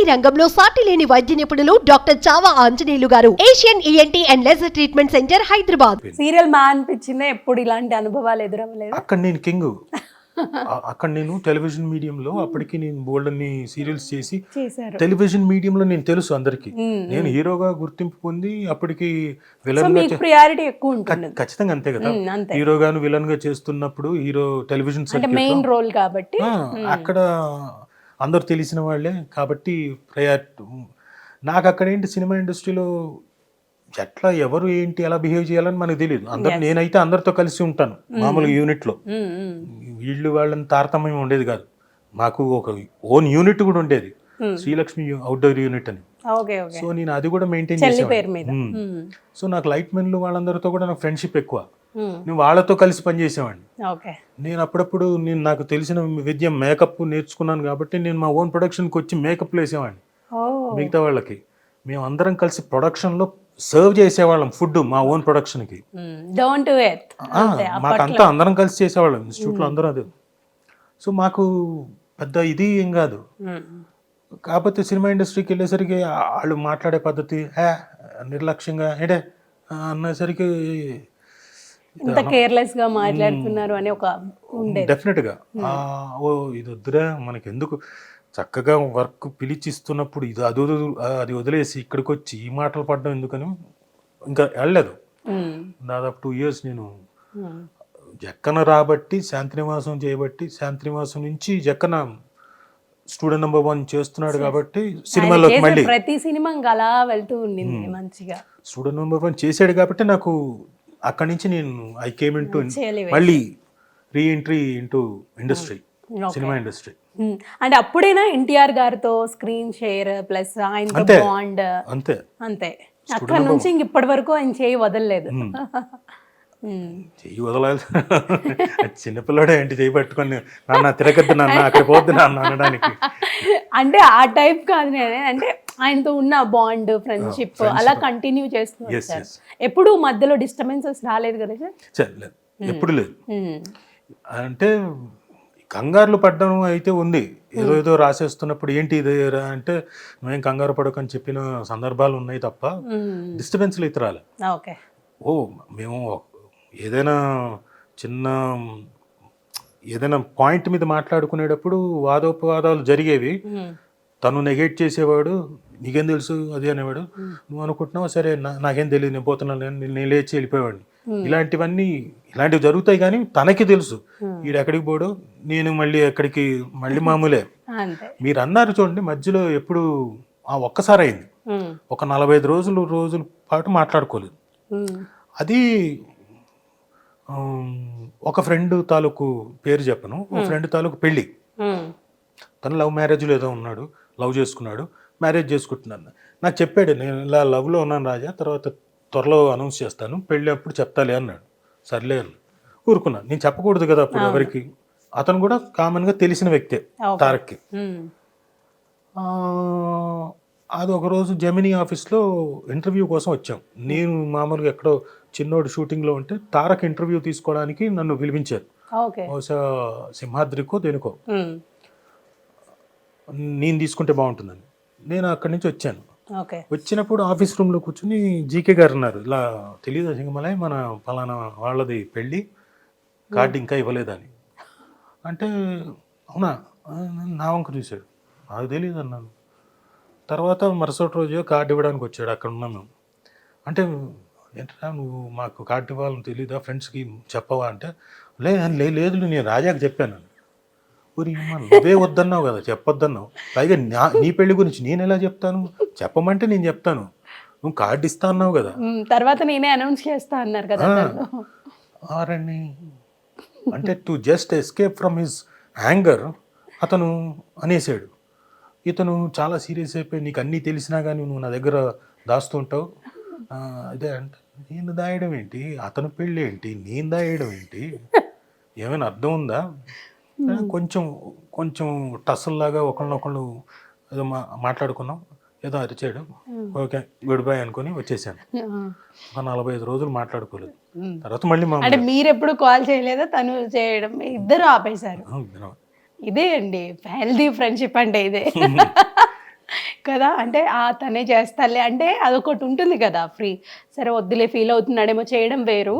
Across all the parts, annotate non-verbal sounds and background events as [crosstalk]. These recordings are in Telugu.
ఈఎన్టీ రంగంలో సాటి లేని వైద్య నిపుణులు doctor Chava Anjaneyulu garu. Asian ENT and laser treatment centre Hyderabad. Serial మా అనిపించిందా ఎప్పుడు ఇలాంటి అనుభవాలు ఎదురవ్వలేదు. అక్కడ నేను కింగ్. అక్కడ నేను టెలివిజన్ మీడియంలో అప్పటికి నేను బోల్డ్ అన్ని సీరియల్స్ చేసి చేశారు. టెలివిజన్ మీడియంలో నేను తెలుసు అందరికి. నేను హీరోగా గుర్తింపు పొంది అప్పటికి సో విలన్ ప్రియారిటీ ఎక్కువ ఉంటుంది ఖచ్చితంగా అంతే కదా. హీరోగాను విలన్గా చేస్తున్నప్పుడు హీరో టెలివిజన్ మెయిన్ రోల్ కాబట్టి. అక్కడ అందరు తెలిసిన వాళ్ళే కాబట్టి ప్రయారిటీ నాకు అక్కడ ఏంటి సినిమా ఇండస్ట్రీలో ఎట్లా ఎవరు ఏంటి ఎలా బిహేవ్ చేయాలని మనకు తెలియదు అందరు నేనైతే అందరితో కలిసి ఉంటాను మామూలుగా యూనిట్లో మ్మ్, మ్మ్. వీళ్ళు వాళ్ళని తారతమ్యం ఉండేది కాదు మాకు ఒక ఓన్ యూనిట్ కూడా ఉండేది. శ్రీలక్ష్మి అవుట్డోర్ యూనిట్ అని సో నేను అది కూడా మెయింటైన్. మ్మ్. సో నాకు లైట్ మెన్లు వాళ్ళందరితో కూడా నాకు ఫ్రెండ్షిప్ ఎక్కువ. నేను వాళ్ళతో కలిసి పనిచేసేవాడిని. నేను అప్పుడప్పుడు నేను నాకు తెలిసిన విద్య మేకప్ నేర్చుకున్నాను కాబట్టి నేను మా ఓన్ ప్రొడక్షన్కి వచ్చి మేకప్ వేసేవాడిని. ఓ మిగతా వాళ్ళకి. మేము అందరం కలిసి ప్రొడక్షన్లో సర్వ్ చేసేవాళ్ళం ఫుడ్ మా ఓన్ ప్రొడక్షన్కి మాకంతా అందరం కలిసి చేసేవాళ్ళం ఇన్స్టిట్యూట్లో అందరూ అదే. సో మాకు పెద్ద ఇది ఏం కాదు. మ్మ్. కాకపోతే సినిమా ఇండస్ట్రీకి వెళ్ళేసరికి వాళ్ళు మాట్లాడే పద్ధతి హే నిర్లక్ష్యంగా ఏంటే అన్నసరికి ఇంత కేర్లెస్గా మాట్లాడుతున్నారు అని ఒక ఉండేది. డెఫినెట్గా ఓ ఇది వద్దురా మనకి ఎందుకు చక్కగా వర్క్ పిలిచిస్తున్నప్పుడు ఇది అది అది వదిలేసి ఇక్కడికి వచ్చి ఈ మాటలు పడడం ఎందుకని ఇంకా వెళ్ళలేదు. దాదాపు టూ ఇయర్స్ నేను. జక్కన రాబట్టి శాంతినివాసం చేయబట్టి శాంతినివాసం నుంచి జక్కన స్టూడెంట్ నెంబర్ వన్ చేస్తున్నాడు కాబట్టి సినిమాలోకి చేసే మళ్ళీ. ప్రతి సినిమా అలా వెళ్తూ ఉండింది మంచిగా. స్టూడెంట్ నెంబర్ వన్ చేసాడు కాబట్టి నాకు అక్కడి నుంచి నేను ఐ కేమ్ ఇంటూ చేయాలి మళ్ళీ re entry into industry. Cinema industry. అంటే అప్పుడైనా ఎన్టీఆర్ గారితో స్క్రీన్ షేర్ ప్లస్ ఆయనతో అంతే. బాండ్ అంతే. అంతే. అక్కడ నుంచి ఇంక ఇప్పటి వరకు ఆయన చేయి వదలలేదు. [laughs] మ్మ్. చెయ్యి వదలాలి. [laughs] చిన్నపిల్లడే ఏంటి చెయ్యి పట్టుకొని నాన్న తిరగద్దు నాన్న అక్కడ పోద్దు నాన్న అనడానికి. [laughs] అంటే ఆ టైప్ కాదు నేను. అంటే ఆయనతో ఉన్న బాండ్ ఫ్రెండ్షిప్ అలా కంటిన్యూ చేస్తున్నారు సార్. ఎప్పుడు మధ్యలో డిస్టర్బెన్సెస్ రాలేదు కదా సార్? లేదు. ఎప్పుడు లేదు. మ్మ్. అంటే కంగారులు పడ్డం అయితే ఉంది. ఏదో ఏదో రాసేస్తున్నప్పుడు ఏంటి ఇది అంటే మేము కంగారు పడకని చెప్పిన సందర్భాలు ఉన్నాయి తప్ప. డిస్టర్బెన్స్లు అయితే రాలే. ఓకే ఓ మేము ఏదైనా చిన్న ఏదైనా పాయింట్ మీద మాట్లాడుకునేటప్పుడు వాదోపవాదాలు జరిగేవి. తను నెగేట్ చేసేవాడు నీకేం తెలుసు అది అనేవాడు నువ్వు అనుకుంటున్నావు? సరే నాకేం తెలియదు నేను పోతున్నాను నేను లేచి వెళ్ళిపోయేవాడిని. ఇలాంటివన్నీ ఇలాంటివి జరుగుతాయి కానీ తనకి తెలుసు. వీడు ఎక్కడికి పోడు? నేను మళ్ళీ ఎక్కడికి మళ్ళీ మామూలే. మీరు అన్నారు చూడండి మధ్యలో ఎప్పుడు ఆ ఒక్కసారి అయింది. ఒక నలభై ఐదు రోజులు రోజుల పాటు మాట్లాడుకోలేదు. అది ఒక ఫ్రెండ్ తాలూకు పేరు చెప్పను. ఒక ఫ్రెండ్ తాలూకు పెళ్ళి. తను లవ్ మ్యారేజ్లో ఏదో ఉన్నాడు. లవ్ చేసుకున్నాడు మ్యారేజ్ చేసుకుంటున్నాను. నాకు చెప్పాడు నేను ఇలా లవ్లో ఉన్నాను రాజా తర్వాత త్వరలో అనౌన్స్ చేస్తాను పెళ్ళి అప్పుడు చెప్తాలే అన్నాడు. సర్లే అని ఊరుకున్నాను. నేను చెప్పకూడదు కదా అప్పుడు ఎవరికి? అతను కూడా కామన్గా తెలిసిన వ్యక్తే. తారక్కి. అది ఒకరోజు జమినీ ఆఫీస్లో ఇంటర్వ్యూ కోసం వచ్చాం. నేను మామూలుగా ఎక్కడో చిన్నోడు షూటింగ్లో ఉంటే తారక్ ఇంటర్వ్యూ తీసుకోవడానికి నన్ను పిలిపించారు. బహుశా సింహాద్రికో దేనికో. నేను తీసుకుంటే బాగుంటుందని. నేను అక్కడి నుంచి వచ్చాను. వచ్చినప్పుడు ఆఫీస్ రూమ్లో కూర్చుని జీకే గారు ఉన్నారు. ఇలా తెలియదు సింగమలై? మన పలానా వాళ్ళది పెళ్ళి కార్డు ఇంకా ఇవ్వలేదని. అంటే అవునా? నా వంక చూశాడు. నాకు తెలియదు అన్నాను. తర్వాత మరుసటి రోజు కార్డు ఇవ్వడానికి వచ్చాడు. అక్కడ ఉన్నాం మేము. అంటే ఏంటరా నువ్వు మాకు కార్డు ఇవ్వాలని తెలియదా ఫ్రెండ్స్కి చెప్పవా అంటే లే లే- లేదు నేను రాజాకి చెప్పాను అమ్మ, నువ్వే వద్దన్నావు కదా చెప్పొద్దన్నావు. పైగా నా- నీ పెళ్ళి గురించి నేను ఎలా చెప్తాను? చెప్పమంటే నేను చెప్తాను. నువ్వు కార్డు ఇస్తా అన్నావు కదా. తర్వాత నేనే అనౌన్స్ చేస్తా అన్నారు కదా. ఆరని అంటే to just escape from his anger అతను అనేసాడు ఇతను చాలా సీరియస్ అయిపోయి నీకు అన్నీ తెలిసినా కానీ నువ్వు నా దగ్గర దాస్తుంటావు అదే అంటే నేను దాయడం ఏంటి? అతను పెళ్ళి ఏంటి? నేను దాయడం ఏంటి? ఏమైనా అర్థం ఉందా? కొంచెం కొంచెం టస్సుల్లాగా ఒకళ్ళనొకళ్ళు ఏదో మా మాట్లాడుకున్నాం ఏదో అరిచాడు ఓకే గుడ్ బై అనుకుని వచ్చేసాను. ఒక నలభై ఐదు రోజులు మాట్లాడుకోలేదు. తర్వాత మళ్ళీ అంటే మీరు ఎప్పుడు కాల్ చేయలేదా? తను చేయడం ఇద్దరు ఆపేశారు. ఇదే అండి హెల్దీ ఫ్రెండ్షిప్ అంటే ఇదే. [laughs] కదా అంటే ఆ తనే చేస్తాలే. అంటే అదొకటి ఉంటుంది కదా ఫ్రీ సరే వద్దులే ఫీల్ అవుతున్నాడేమో చేయడం వేరు.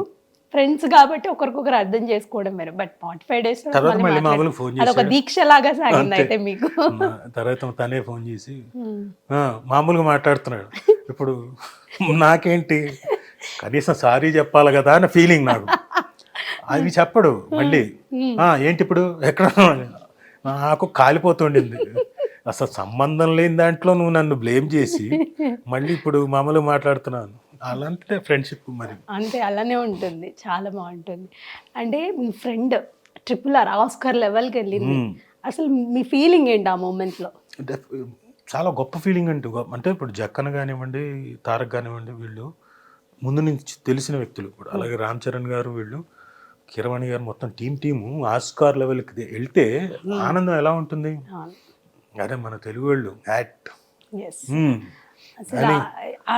ఫ్రెండ్స్ కాబట్టి ఒకరికొకరు అర్థం చేసుకోవడం వేరు. బట్ ఫార్టీ ఫైవ్ డేస్ తర్వాత మళ్ళీ మామూలుగా ఫోన్ అదొక. దీక్ష లాగా సాగింది. అయితే మీకు. తర్వాత తనే ఫోన్ చేసి మామూలుగా మాట్లాడుతున్నాడు. ఇప్పుడు నాకేంటి? కనీసం సారీ చెప్పాలి కదా అన్న ఫీలింగ్ నాకు. అవి చెప్పడు మళ్ళీ. ఆ, ఏంటి ఇప్పుడు? ఎక్కడ నాకు కాలిపోతుండింది. అసలు సంబంధం లేని దాంట్లో నువ్వు నన్ను బ్లేమ్ చేసి [laughs] మళ్ళీ ఇప్పుడు మామూలుగా మాట్లాడుతున్నాను. అలాంటి ఫ్రెండ్షిప్ మరి. అంతే అలానే ఉంటుంది. చాలా బాగుంటుంది. అంటే మీ ఫ్రెండ్ ట్రిపుల్ ఆర్ ఆస్కర్ లెవెల్కి వెళ్ళింది. అసలు మీ ఫీలింగ్ ఏంటి ఆ మూమెంట్లో అంటే చాలా గొప్ప ఫీలింగ్ అంటే అంటే ఇప్పుడు జక్కన కానివ్వండి తారక్ కానివ్వండి వీళ్ళు ముందు నుంచి తెలిసిన వ్యక్తులు ఇప్పుడు. అలాగే రామ్ చరణ్ గారు వీళ్ళు కిరవాణి గారు మొత్తం టీం టీము ఆస్కార్ లెవెల్కి వెళ్తే ఆనందం ఎలా ఉంటుంది? అరే మన తెలుగు వాళ్ళు యాక్ట్. అసలు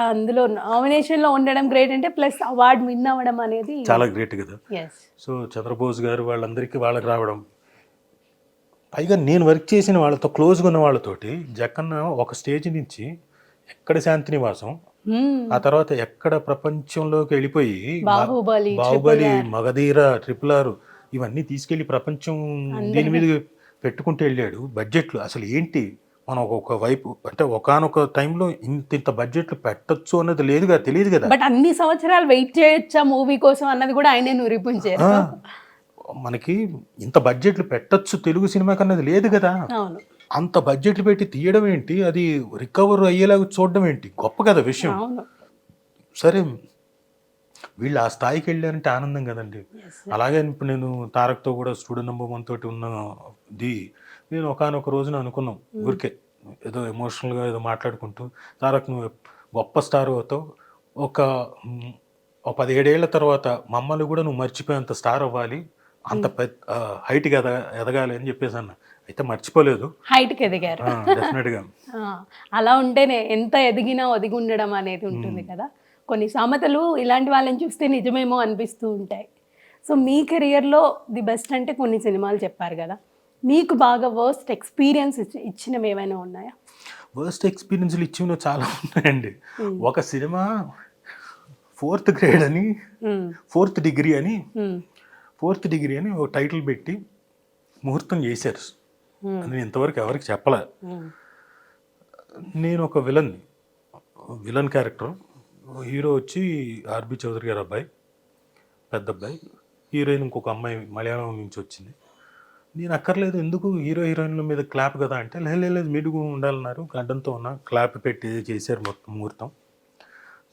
అందులో నామినేషన్లో ఉండడం గ్రేట్ అంటే ప్లస్ అవార్డు విన్ అవ్వడం అనేది చాలా గ్రేట్ కదా. సో చంద్రబోస్ గారు వాళ్ళందరికీ వాళ్ళకి రావడం. పైగా నేను వర్క్ చేసిన వాళ్ళతో క్లోజ్గా ఉన్న వాళ్ళతోటి జక్కన్న ఒక స్టేజ్ నుంచి ఎక్కడ శాంతి నివాసం ఆ తర్వాత ఎక్కడ ప్రపంచంలోకి వెళ్ళిపోయి బాహుబలి, బాహుబలి మగధీర ట్రిపుల్ ఆర్ ఇవన్నీ తీసుకెళ్ళి ప్రపంచం దీని మీద పెట్టుకుంటూ వెళ్ళాడు. బడ్జెట్లు అసలు ఏంటి? మనం ఒక వైపు అంటే ఒకనొక టైంలో ఇంత ఇంత బడ్జెట్లు పెట్టొచ్చు అన్నది లేదుగా తెలియదు కదా. బట్ అన్ని సంవత్సరాలు వెయిట్ చేయొచ్చా మూవీ కోసం అన్నది కూడా ఆయనే నిరూపించారు మనకి ఇంత బడ్జెట్లు పెట్టొచ్చు తెలుగు సినిమాకి అన్నది లేదు కదా. అంత బడ్జెట్లు పెట్టి తీయడం ఏంటి? అది రికవర్ అయ్యేలాగా చూడడం ఏంటి? గొప్ప కదా విషయం. సరే వీళ్ళు ఆ స్థాయికి వెళ్ళారంటే ఆనందం కదండి. అలాగే ఇప్పుడు నేను తారక్తో కూడా స్టూడెంట్ నెంబర్ వన్ తోటి ఉన్నది నేను ఒకనొక రోజున అనుకున్నాం ఊరికే ఏదో ఎమోషనల్గా ఏదో మాట్లాడుకుంటూ తారక్ నువ్వు గొప్ప స్టార్ అవుతావు. ఒక పదిహేడేళ్ళ తర్వాత మమ్మల్ని కూడా నువ్వు మర్చిపోయేంత స్టార్ అవ్వాలి. అంత పెద్ద హైట్గా ఎదగ ఎదగాలి అని చెప్పేసి అన్న. అయితే మర్చిపోలేదు. హైట్కి ఎదిగారు. డెఫినెట్గా అలా ఉంటేనే ఎంత ఎదిగినా ఒదిగి ఉండడం అనేది ఉంటుంది కదా. కొన్ని సామెతలు ఇలాంటి వాళ్ళని చూస్తే నిజమేమో అనిపిస్తూ ఉంటాయి. సో మీ కెరియర్లో ది బెస్ట్ అంటే కొన్ని సినిమాలు చెప్పారు కదా. మీకు బాగా వర్స్ట్ ఎక్స్పీరియన్స్ ఇచ్చినవి ఏమైనా ఉన్నాయా? వర్స్ట్ ఎక్స్పీరియన్స్లు ఇచ్చినవి చాలా ఉన్నాయండి. ఒక సినిమా ఫోర్త్ గ్రేడ్ అని. ఫోర్త్ డిగ్రీ అని. ఫోర్త్ డిగ్రీ అని ఒక టైటిల్ పెట్టి ముహూర్తం చేశారు. నేను ఇంతవరకు ఎవరికి చెప్పలే. నేను ఒక విలన్ విలన్ క్యారెక్టర్ హీరో వచ్చి ఆర్బి చౌదరి గారు అబ్బాయి పెద్ద అబ్బాయి హీరోయిన్ ఇంకొక అమ్మాయి మలయాళం నుంచి వచ్చింది. నేను అక్కర్లేదు ఎందుకు హీరో హీరోయిన్ల మీద క్లాప్ కదా అంటే "లే, లే, లేదు మీడుగు ఉండాలన్నారు. గడ్డంతో ఉన్న క్లాప్ పెట్టి చేశారు మొత్తం ముహూర్తం.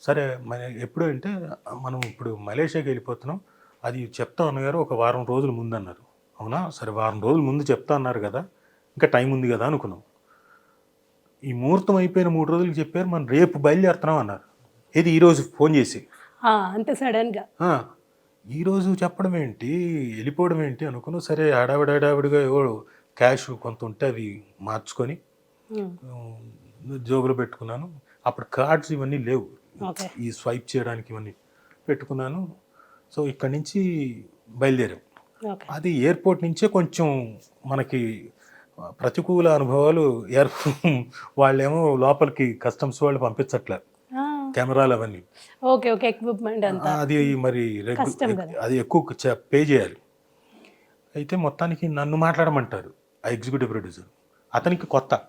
సరే మన ఎప్పుడు అంటే మనం ఇప్పుడు మలేషియాకి వెళ్ళిపోతున్నాం. అది చెప్తా అన్నగారు ఒక వారం రోజుల ముందు అన్నారు. అవునా? సరే వారం రోజుల ముందు చెప్తా అన్నారు కదా. ఇంకా టైం ఉంది కదా అనుకున్నాం. ఈ ముహూర్తం అయిపోయిన మూడు రోజులకి చెప్పారు మనం రేపు బయలుదేరుతున్నాం అన్నారు. ఇది ఈరోజు ఫోన్ చేసి? అంత సడన్గా. "ఆ, ఈరోజు చెప్పడం ఏంటి? వెళ్ళిపోవడం ఏంటి అనుకున్నాం సరే హడావిడి హడావిడిగా ఏవో క్యాష్ కొంత ఉంటే అవి మార్చుకొని జోబులో పెట్టుకున్నాను. అప్పుడు కార్డ్స్ ఇవన్నీ లేవు. ఈ స్వైప్ చేయడానికి ఇవన్నీ పెట్టుకున్నాను. సో ఇక్కడి నుంచి బయలుదేరాం. అది ఎయిర్పోర్ట్ నుంచే కొంచెం మనకి ప్రతికూల అనుభవాలు ఎయిర్ [laughs] వాళ్ళేమో లోపలికి కస్టమ్స్ వాళ్ళు పంపించట్లే. కెమెరాలు అవన్నీ ఓకే ఓకే ఎక్విప్మెంట్ అంతా. అది మరి. అది ఎక్కువ పే చేయాలి. అయితే మొత్తానికి నన్ను మాట్లాడమంటారు ఆ ఎగ్జిక్యూటివ్ ప్రొడ్యూసర్. అతనికి కొత్త.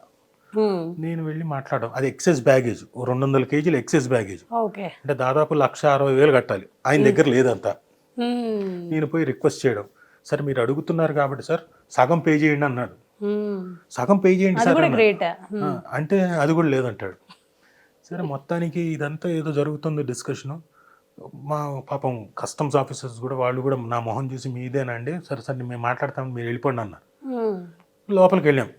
నేను వెళ్ళి మాట్లాడడం. అది ఎక్సెస్ బ్యాగేజ్. రెండు వందల కేజీలు ఎక్సెస్ బ్యాగేజ్. అంటే దాదాపు లక్ష అరవై వేలు కట్టాలి. ఆయన దగ్గర లేదంతా. నేను పోయి రిక్వెస్ట్ చేయడం. సరే మీరు అడుగుతున్నారు కాబట్టి సార్ సగం పే చేయండి అన్నాడు. సగం పే చేయండి సార్ అంటే అది కూడా లేదంటాడు. సరే మొత్తానికి ఇదంతా ఏదో జరుగుతుంది డిస్కషను. మా పాపం కస్టమ్స్ ఆఫీసర్స్ కూడా వాళ్ళు కూడా నా మొహం చూసి మీదేనా అండి సరే సరే మేము మాట్లాడతాం మీరు వెళ్ళిపోండి అన్నారు. లోపలికి వెళ్ళాం.